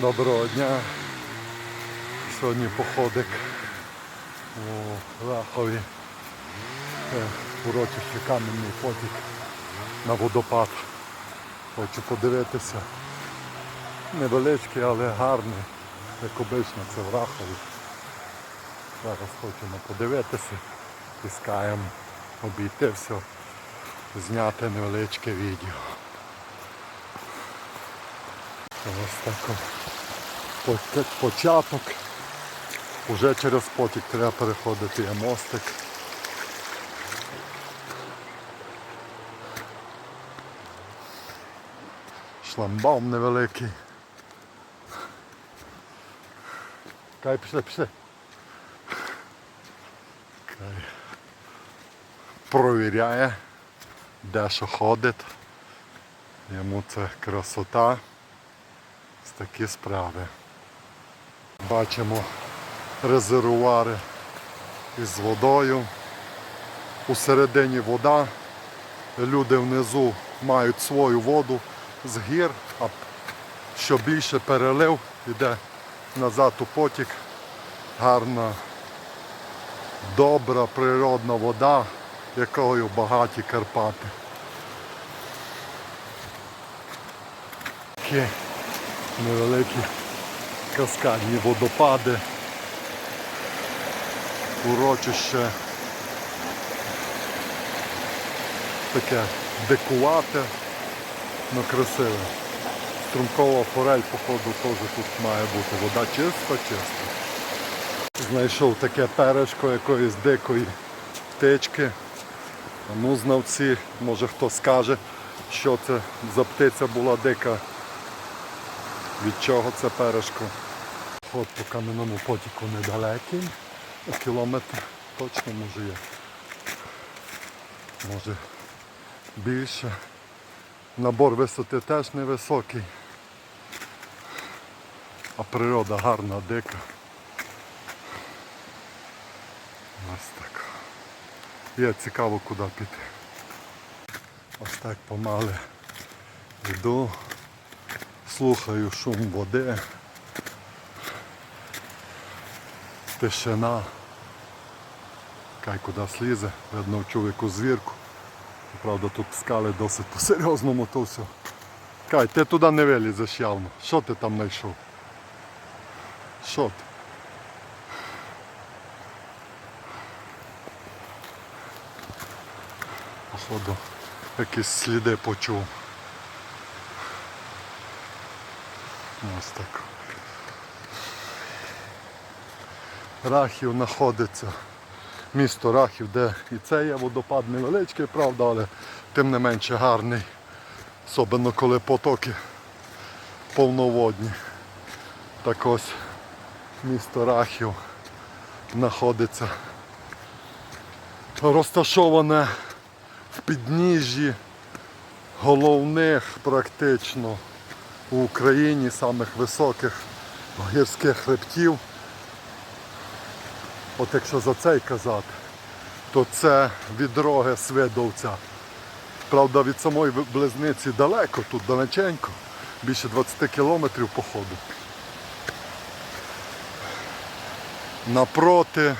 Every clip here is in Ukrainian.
Доброго дня. Сьогодні походик у Рахові. Е, Урочище каменний потік на водопад. Хочу подивитися. Невеличкий, але гарний. Як обично це в Рахові. Зараз хочемо подивитися. Піскаємо обійти все, зняти невеличке відео. Ось так початок. Уже через потік треба переходити є мостик. Шламбаум невеликий. Кай пішли, пішли. Кай. Провіряє, де що ходить. Йому це красота. Ось такі справи. Бачимо резервуари із водою. У середині вода. Люди внизу мають свою воду з гір, а що більше перелив, йде назад у потік. Гарна, добра природна вода, якою багаті Карпати. Невеликі каскадні водопади, урочище таке дикувате, але красиве. Струмкова форель, походу, теж тут має бути. Вода чиста, чиста. Знайшов таке перешко якоїсь дикої птички. Ну, знавці, може хто скаже, що це за птиця була дика. Від чого це перешко? Ход по кам'яному потіку недалекий. Ну, Кілометр точно може є. Може більше. Набор висоти теж невисокий. А природа гарна, дика. Ось так. Є цікаво куди піти. Ось так помали йду. Слухаю шум води, тишина. Кай куди слізе, видно яку звірку. Правда, тут скали досить по-серйозному то все. Кай, ти туди не вилізеш явно. Що ти там знайшов? Що ти? Походу, якісь сліди почув. Ось так. Рахів знаходиться. Місто Рахів, де і це є водопад невеличкий, правда, але тим не менше гарний. Особливо коли потоки повноводні. Так ось місто Рахів знаходиться розташоване в підніжжі головних практично у Україні самих високих гірських хребтів. От якщо за цей казати, то це від дороги Свидовця. Правда, від самої близниці далеко, тут далеченько, більше 20 кілометрів по ходу. Напроти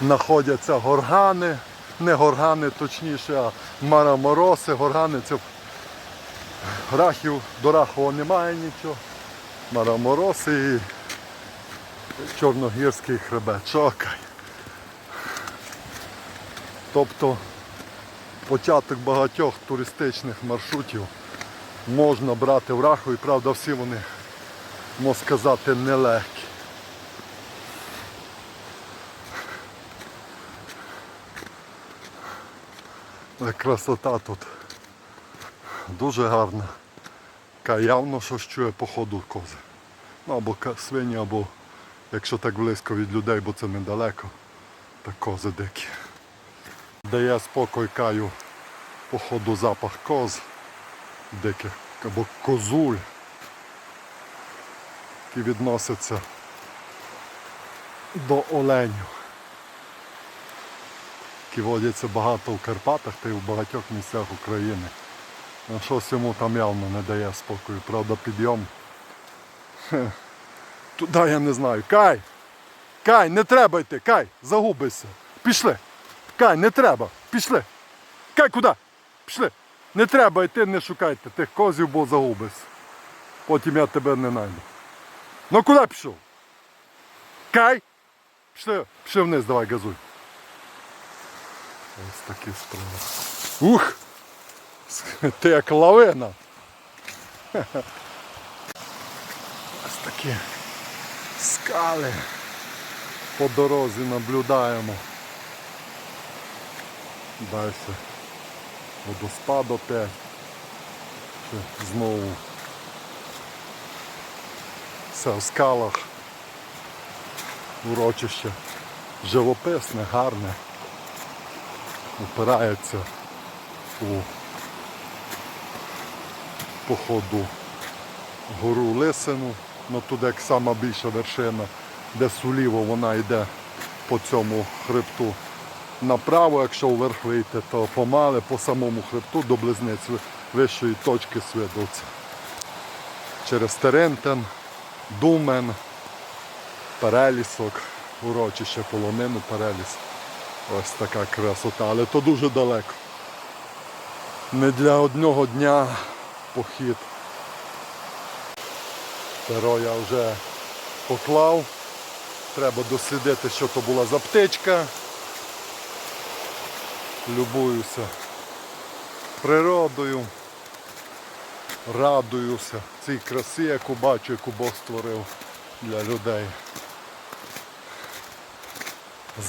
знаходяться горгани, не горгани точніше, а марамороси, горгани це Рахів, до Рахова немає нічого. Марамороси і Чорногірський хребет. Чокай. Тобто початок багатьох туристичних маршрутів можна брати в Рахові, правда всі вони, можна сказати, нелегкі. Красота тут дуже гарна. Яка явно щось чує по ходу кози. Ну або свині, або якщо так близько від людей, бо це недалеко, то кози дикі. Дає спокій каю по ходу запах коз диких, або козуль, які відносяться до оленів. Які водяться багато в Карпатах та й в багатьох місцях України. Ну, щось йому там явно не дає спокою. Правда, підйом Туди я не знаю. Кай! Кай, не треба йти, Кай, загубишся. Пішли. Кай, не треба. Пішли. Кай, куди? Пішли. Не треба йти, не шукайте тих козів, бо загубишся. Потім я тебе не знайду. Ну куди пішов? Кай! Пішли, пішли вниз, давай газуй. Ось такі справи. Ух! Ти як лавина. Ось такі скали по дорозі наблюдаємо. Далі водоспад опять. Знову все в скалах. Урочище живописне, гарне. Упирається у походу гору Лисину, ну туди сама більша вершина, де суліво вона йде по цьому хребту. Направо, якщо вверх вийти, то помали по самому хребту до близниць вищої точки Свидовця. Через Терентен, Думен, Перелісок, урочище полонину, Переліс. Ось така красота, але то дуже далеко. Не для одного дня похід. Перо я вже поклав. Треба дослідити, що то була за птичка. Любуюся природою. Радуюся цій красі, яку бачу, яку Бог створив для людей.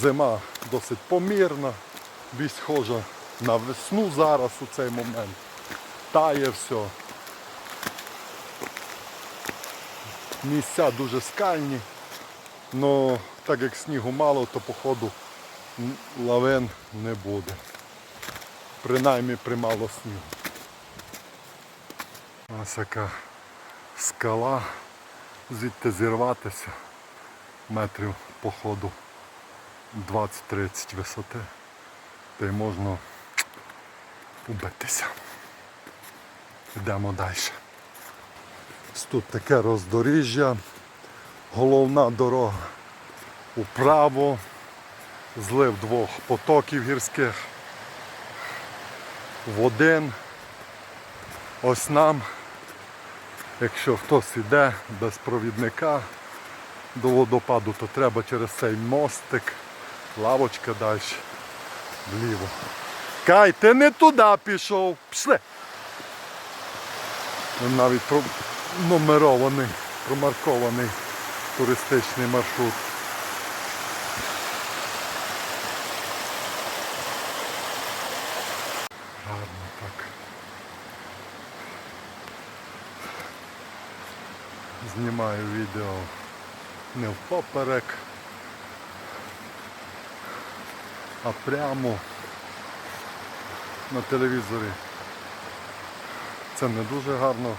Зима досить помірна, більш схожа на весну зараз у цей момент. Тає все. Місця дуже скальні, але так як снігу мало, то походу м, лавин не буде. Принаймні примало снігу. Ось яка скала, звідти зірватися метрів походу 20-30 висоти. Та й можна убитися. Йдемо далі. Тут таке роздоріжжя, головна дорога управо, злив двох потоків гірських в один. Ось нам, якщо хтось іде без провідника до водопаду, то треба через цей мостик, лавочка далі, вліво. Кай, ти не туди пішов. Пішли. Він навіть пронумерований, промаркований туристичний маршрут. Гарно так. Знімаю відео не впоперек, а прямо на телевізорі. Це не дуже гарно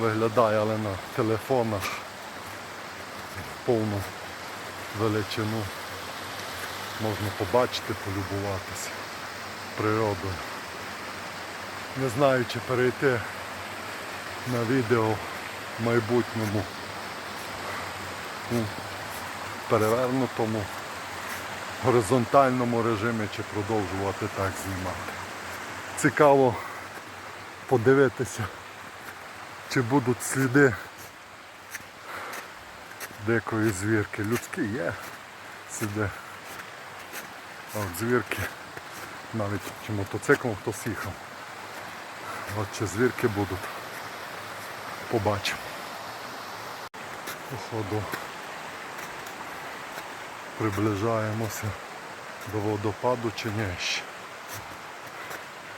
виглядає, але на телефонах повну величину можна побачити, полюбуватися природою. Не знаю, чи перейти на відео в майбутньому у перевернутому горизонтальному режимі чи продовжувати так знімати. Цікаво подивитися, чи будуть сліди дикої звірки. Людські є сліди. А от звірки навіть чи мотоциклом хтось їхав. От чи звірки будуть. Побачимо. Походу приближаємося до водопаду чи ні ще.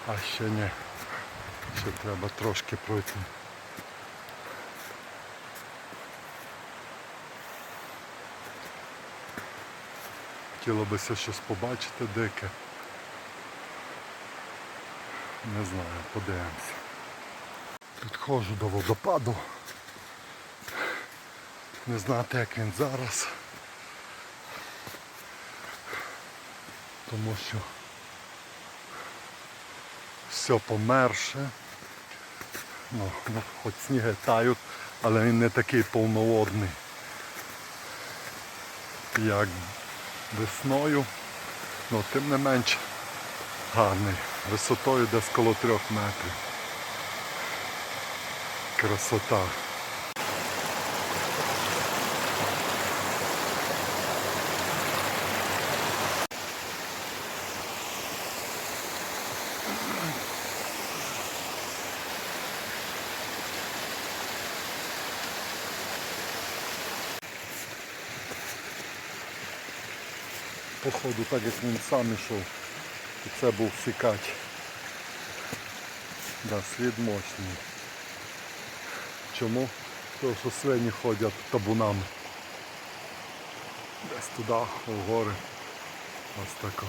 А ще ні. Ще треба трошки пройти. Хотілося щось побачити дике. Не знаю, подивимося. Підходжу до водопаду. Не знати як він зараз. Тому що все померше. Ну, ну, хоч сніги тають, але він не такий повноводний, як весною, але тим не менш гарний. Висотою десь коло трьох метрів. Красота. Походу, так як він сам ішов, і це був сікач. Да, слід мощний. Чому? Тому що свині ходять табунами. Десь туди, в гори. Ось тако.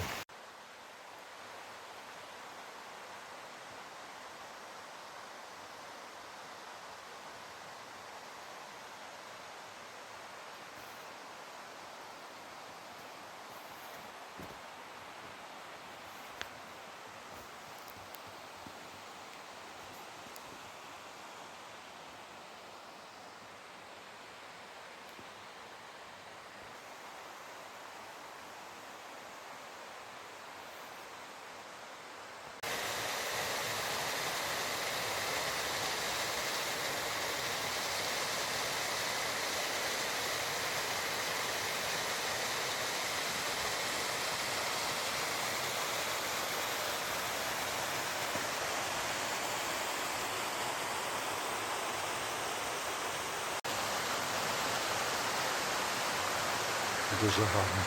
Дуже гарно.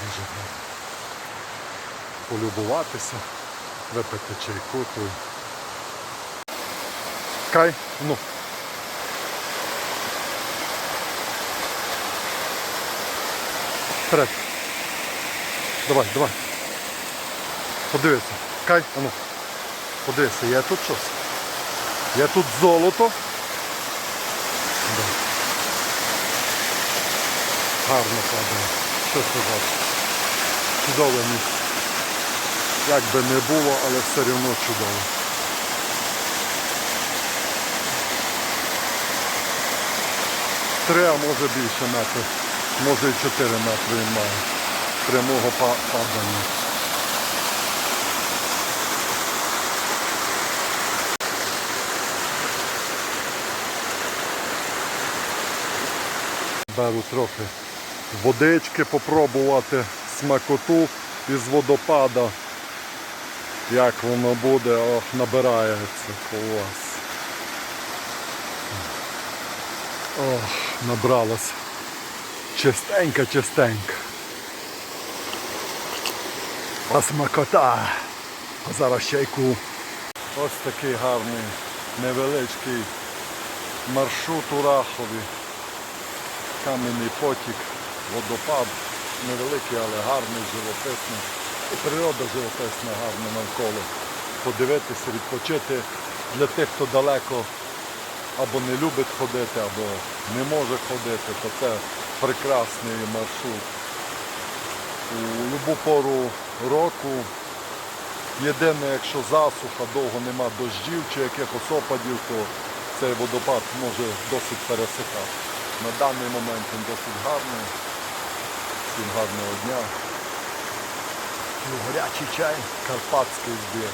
Дуже гарно. Полюбуватися, випити чайку тут. Кай, ну. Вперед. Давай, давай. Подивися. Кай, ну. Подивися, є тут щось. Є тут золото. Да. Гарно падає. Що сказати? Чудове місце. Як би не було, але все одно чудово. Три, а може більше метрів. Може і чотири метри він має. Прямого падання. Беру трохи водички попробувати смакоту із водопада. Як воно буде, ох, набирається клас. Ох, набралось. Чистенька, чистенька. А смакота. А зараз чайку. Ось такий гарний невеличкий маршрут у Рахові. Кам'яний потік, водопад, невеликий, але гарний, живописний. І природа живописна, гарна навколо. Подивитися, відпочити для тих, хто далеко або не любить ходити, або не може ходити, то це прекрасний маршрут. У будь-яку пору року. Єдине, якщо засуха, довго нема дощів чи якихось опадів, то цей водопад може досить пересихати. На даний момент він досить гарний. Всім гарного дня. Горячий чай, карпатський збір.